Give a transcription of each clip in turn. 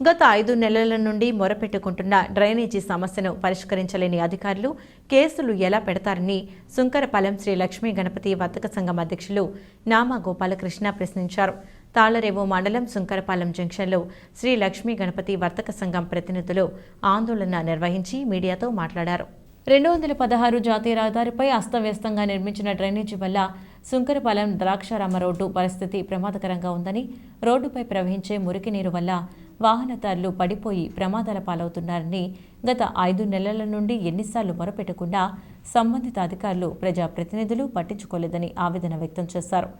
గత ఐదు నెలల నుండి మొరపెట్టుకుంటున్న డ్రైనేజీ సమస్యను పరిష్కరించలేని అధికారులు కేసులు ఎలా పెడతారని సుంకరపాలెం శ్రీ లక్ష్మీ గణపతి వర్తక సంఘం అధ్యక్షులు నామా గోపాలకృష్ణ ప్రశ్నించారు. తాళరేవు మండలం సుంకరపాలెం జంక్షన్లో శ్రీ లక్ష్మీ గణపతి వర్తక సంఘం ప్రతినిధులు ఆందోళన నిర్వహించి మీడియాతో మాట్లాడారు. రెండు వందల పదహారు జాతీయ రహదారిపై అస్తవ్యస్తంగా నిర్మించిన డ్రైనేజీ వల్ల సుంకరపాలెం ద్రాక్షారామ రోడ్డు పరిస్థితి ప్రమాదకరంగా ఉందని రోడ్డుపై ప్రవహించే మురికి నీరు వల్ల వాహనదారులు పడిపోయి ప్రమాదాల పాలవుతున్నారని గత ఐదు నెలల నుండి ఎన్నిసార్లు మొరపెట్టకుండా సంబంధిత అధికారులు ప్రజాప్రతినిధులు పట్టించుకోలేదని ఆవేదన వ్యక్తం చేశారు.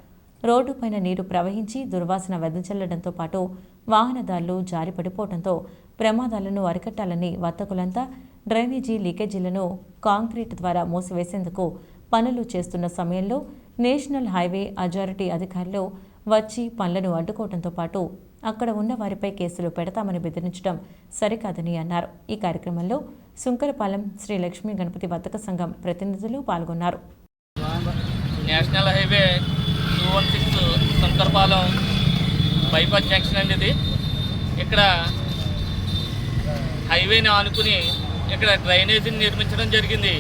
రోడ్డుపైన నీరు ప్రవహించి దుర్వాసన వెదజల్లడంతో పాటు వాహనదారులు జారిపడిపోవడంతో ప్రమాదాలను అరికట్టాలని వర్తకులంతా డ్రైనేజీ లీకేజీలను కాంక్రీట్ ద్వారా మూసివేసేందుకు పనులు చేస్తున్న సమయంలో నేషనల్ హైవే అథారిటీ అధికారులు వచ్చి పనులను అడ్డుకోవడంతో పాటు అక్కడ ఉన్న వారిపై కేసులు పెడతామని బెదిరించడం సరికాదని అన్నారు. ఈ కార్యక్రమంలో సుంకరపాలెం శ్రీ లక్ష్మీ గణపతి వర్తక సంఘం ప్రతినిధులు పాల్గొన్నారు. National highway two one six Sunkarapalem bypass junction అండి ఇది. ఇక్కడ హైవేని ఆనుకుని ఇక్కడ డ్రైనేజీని నిర్మించడం జరిగింది.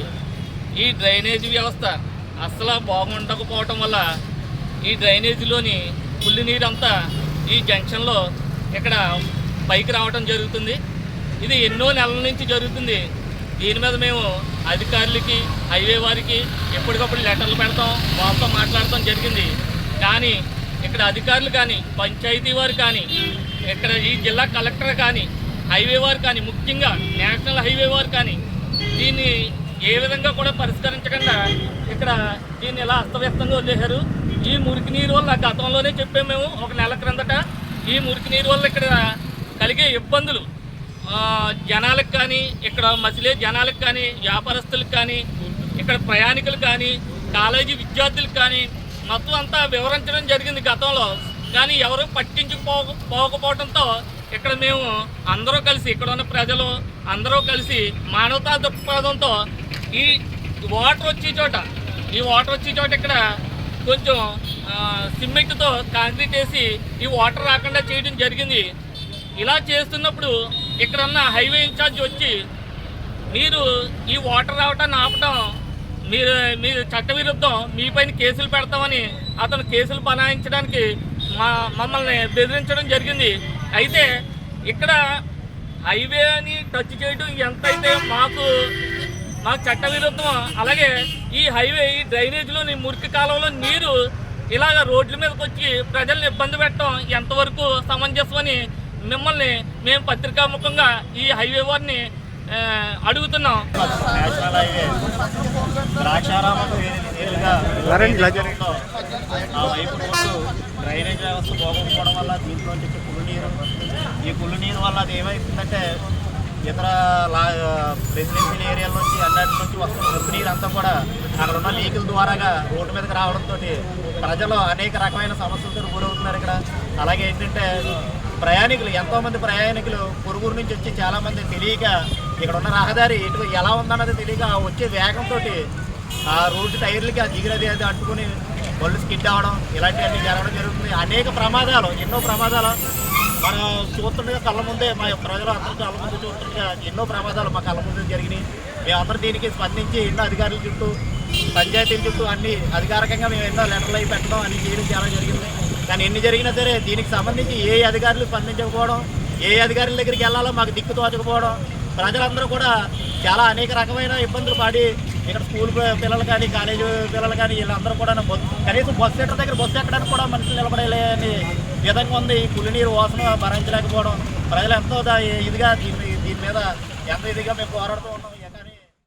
ఈ డ్రైనేజీ వ్యవస్థ అస్సలు బాగుండకపోవటం వల్ల ఈ డ్రైనేజీలోని పుల్లి నీరు అంతా ఈ జంక్షన్లో ఇక్కడ పైకి రావడం జరుగుతుంది. ఇది ఎన్నో నెలల నుంచి జరుగుతుంది. దీని మీద మేము అధికారులకి హైవే వారికి ఎప్పటికప్పుడు లెటర్లు పెడతాం వాళ్ళతో మాట్లాడటం జరిగింది. కానీ ఇక్కడ అధికారులు కానీ పంచాయతీ వారు కానీ ఇక్కడ ఈ జిల్లా కలెక్టర్ కానీ హైవే వారు కానీ ముఖ్యంగా నేషనల్ హైవే వారు కానీ దీన్ని ఏ విధంగా కూడా పరిష్కరించకుండా ఇక్కడ దీన్ని ఇలా అస్తవ్యస్తంగా వదిలేశారు? ఈ మురికి నీరు వల్ల గతంలోనే చెప్పాము మేము ఒక నెల క్రిందట. ఈ మురికి నీరు వల్ల ఇక్కడ కలిగే ఇబ్బందులు జనాలకు కానీ ఇక్కడ మసిలే జనాలకు కానీ వ్యాపారస్తులకు కానీ ఇక్కడ ప్రయాణికులు కానీ కాలేజీ విద్యార్థులకు కానీ మొత్తం అంతా వివరించడం జరిగింది గతంలో. కానీ ఎవరు పట్టించుకోక పోకపోవడంతో ఇక్కడ మేము అందరూ కలిసి ఇక్కడ ఉన్న ప్రజలు అందరూ కలిసి మానవతా దృక్పథంతో ఈ వాటర్ వచ్చే చోట ఈ వాటర్ వచ్చే చోట ఇక్కడ కొంచెం సిమెంట్తో కాంక్రీట్ వేసి ఈ వాటర్ రాకుండా చేయడం జరిగింది. ఇలా చేస్తున్నప్పుడు ఇక్కడన్న హైవే ఇన్ఛార్జ్ వచ్చి మీరు ఈ వాటర్ రావటాన్ని ఆపటం మీరు మీరు చట్టవిరుద్ధం మీపైన కేసులు పెడతామని అతను కేసులు బనాయించడానికి మా మమ్మల్ని బెదిరించడం జరిగింది. అయితే ఇక్కడ హైవే అని టచ్ చేయడం ఎంతైతే మాకు మాకు చట్టవిరుద్ధం అలాగే ఈ హైవే ఈ డ్రైనేజీలోని మురికి కాలంలో నీరు ఇలాగ రోడ్ల మీదకి వచ్చి ప్రజల్ని ఇబ్బంది పెట్టడం ఎంతవరకు సమంజసమని మిమ్మల్ని మేము పత్రికాముఖంగా ఈ హైవే వారిని అడుగుతున్నాం. National highway. ఆ వైపు డ్రైనేజ్ వ్యవస్థ బాగోకపోవడం వల్ల దీంట్లో వచ్చే కుళ్ళు నీరు ఈ కుళ్ళు నీరు వల్ల అది ఏమైతుందంటే ఇతర లా రెసిడెన్షియల్ ఏరియాల నుంచి అన్నిటి నుంచి వస్తున్న నీరు అంతా కూడా అక్కడ ఉన్న లీకుల ద్వారాగా రోడ్డు మీదకి రావడంతో ప్రజలు అనేక రకమైన సమస్యలతో గురవుతున్నారు ఇక్కడ. అలాగే ఏంటంటే ప్రయాణికులు ఎంతో మంది ప్రయాణికులు పొరుగురు నుంచి వచ్చి చాలామంది తెలియక ఇక్కడ ఉన్న రహదారి ఇటు ఎలా ఉందన్నది తెలియక వచ్చే వేగంతో ఆ రోడ్డు టైర్లకి ఆ దిగిరది అది అంటుకుని బళ్ళు స్కిడ్ అవ్వడం ఇలాంటివన్నీ జరగడం జరుగుతుంది. అనేక ప్రమాదాలు ఎన్నో ప్రమాదాలు మనం చూస్తుండగా కళ్ళ ముందే మా ప్రజలు అందరూ కళ్ళ ముందు చూస్తుండగా ఎన్నో ప్రమాదాలు మా కళ్ళ ముందు జరిగినాయి. మేమందరూ దీనికి స్పందించి ఎన్నో అధికారుల చుట్టూ పంచాయతీల చుట్టూ అన్ని అధికారికంగా మేము ఎన్నో లెటర్లు అవి పెట్టడం అన్ని చేయడం చాలా జరిగింది. కానీ ఎన్ని జరిగినా సరే దీనికి సంబంధించి ఏ అధికారులు స్పందించకపోవడం ఏ అధికారుల దగ్గరికి వెళ్ళాలో మాకు దిక్కు తోచకపోవడం ప్రజలందరూ కూడా చాలా అనేక రకమైన ఇబ్బందులు పడి ఇక్కడ స్కూల్ పిల్లలు కానీ కాలేజీ పిల్లలు కానీ వీళ్ళందరూ కూడా బస్ కనీసం బస్సు సెంటర్ దగ్గర బస్సు ఎక్కడానికి కూడా మనుషులు నిలబడలేని విధంగా ఉంది. ఈ వాసన భరించలేకపోవడం. ప్రజలు ఎంతో దా- ఇదిగా దీని దీని మీద ఎంత ఇదిగా మేము పోరాడుతూ ఉన్నాం.